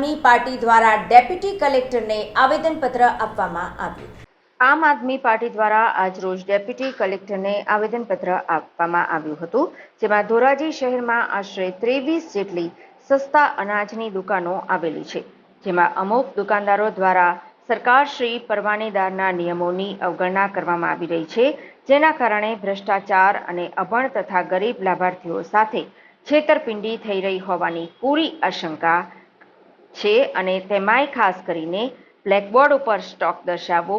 આદમી party દ્વારા deputy કલેક્ટરને આવેદનપત્ર આપવામાં આવ્યું. આમ આદમી પાર્ટી દ્વારા આજરોજ ડેપ્યુટી કલેક્ટરને આવેદનપત્ર આપવામાં આવ્યું હતું, જેમાં ધોરાજી શહેરમાં આશરે ત્રેવીસ જેટલી સસ્તા અનાજની દુકાનો આવેલી છે, જેમાં અમુક દુકાનદારો દ્વારા સરકારશ્રી પરવાનેદારના નિયમોની અવગણના કરવામાં આવી રહી છે, જેના કારણે ભ્રષ્ટાચાર અને અભણ તથા ગરીબ લાભાર્થીઓ સાથે છેતરપિંડી થઈ રહી હોવાની પૂરી આશંકા છે અને તેમાંય ખાસ કરીને બ્લેકબોર્ડ ઉપર સ્ટોક દર્શાવવો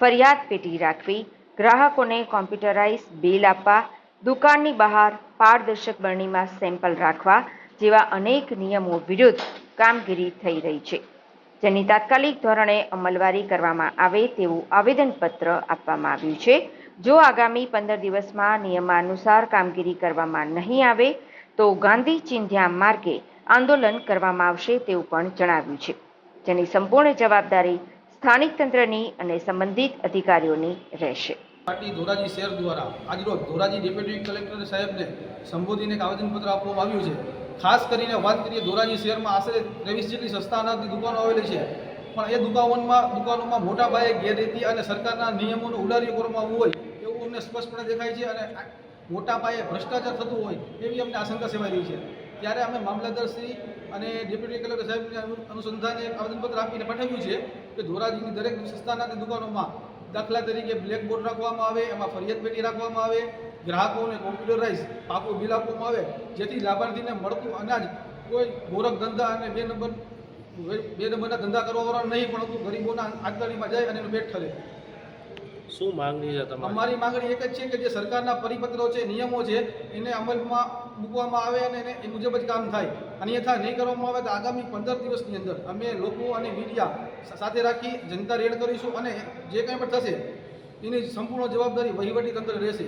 ફરિયાદ પેટી રાખવી, ગ્રાહકોને કોમ્પ્યુટરાઇઝ બિલ આપવા, દુકાનની બહાર પારદર્શક બરણીમાં સેમ્પલ રાખવા જેવા અનેક નિયમો વિરુદ્ધ કામગીરી થઈ રહી છે. જેની તાત્કાલિક ધોરણે અમલવારી કરવામાં આવે તેવું આવેદનપત્ર આપવામાં આવ્યું છે. જો આગામી પંદર દિવસમાં નિયમાનુસાર કામગીરી કરવામાં નહીં આવે, તો ગાંધી ચિંધ્યા માર્ગે આંદોલન કરવામાં આવશે તેવું પણ જણાવ્યું છે. જેની સંપૂર્ણ જવાબદારી સ્થાનિક તંત્રની અને સંબંધિત અધિકારીઓની રહેશે. પાર્ટી ધોરાજી શહેર દ્વારા આજરોજ ધોરાજી ડેપ્યુટી કલેક્ટર સાહેબને સંબોધીને આવેદનપત્ર આપવામાં આવ્યું છે. ખાસ કરીને વાત કરીએ ધોરાજી શહેરમાં આશરે ત્રેવીસ જેટલી સસ્તા અનાજની દુકાનો આવેલી છે. પણ એ દુકાનોમાં દુકાનોમાં મોટા પાયે ગેરરીતિ અને સરકારના નિયમોનું ઉડારીઓ કરવામાં આવવું હોય એવું અમને સ્પષ્ટપણે દેખાય છે અને મોટા પાયે ભ્રષ્ટાચાર થતું હોય એવી અમને આશંકા સેવાઈ રહી છે. ત્યારે અમે મામલતદારશ્રી અને ડેપ્યુટી કલેક્ટર સાહેબને અનુસંધાને એક આવેદનપત્ર આપીને પાઠવ્યું છે કે ધોરાજીની દરેક સંસ્થાના દુકાનોમાં દાખલા તરીકે બ્લેકબોર્ડ રાખવામાં આવે એમાં ફરિયાદ પેટી રાખવામાં આવે ગ્રાહકોને કોમ્પ્યુટરાઇઝ પાકું બિલ આપવામાં આવે જેથી લાભાર્થીને મળતું અનાજ કોઈ ગોરખ ધંધા અને બે નંબર બે નંબરના ધંધા કરવાવાળા નહીં પરંતુ ગરીબોના આંતરડીમાં જાય અને એનું પેટ ઠરે શું માંગણી છે તમારી? અમારી માંગણી એક જ છે કે જે સરકારના પરિપત્રો છે નિયમો છે એને અમલમાં મૂકવામાં આવે અને એને એ મુજબ જ કામ થાય. અન્યથા નહીં કરવામાં આવે તો આગામી પંદર દિવસની અંદર અમે લોકો અને મીડિયા સાથે રાખી જનતા રેડ કરીશું અને જે કંઈ પણ થશે, એની સંપૂર્ણ જવાબદારી વહીવટી તંત્ર રહેશે.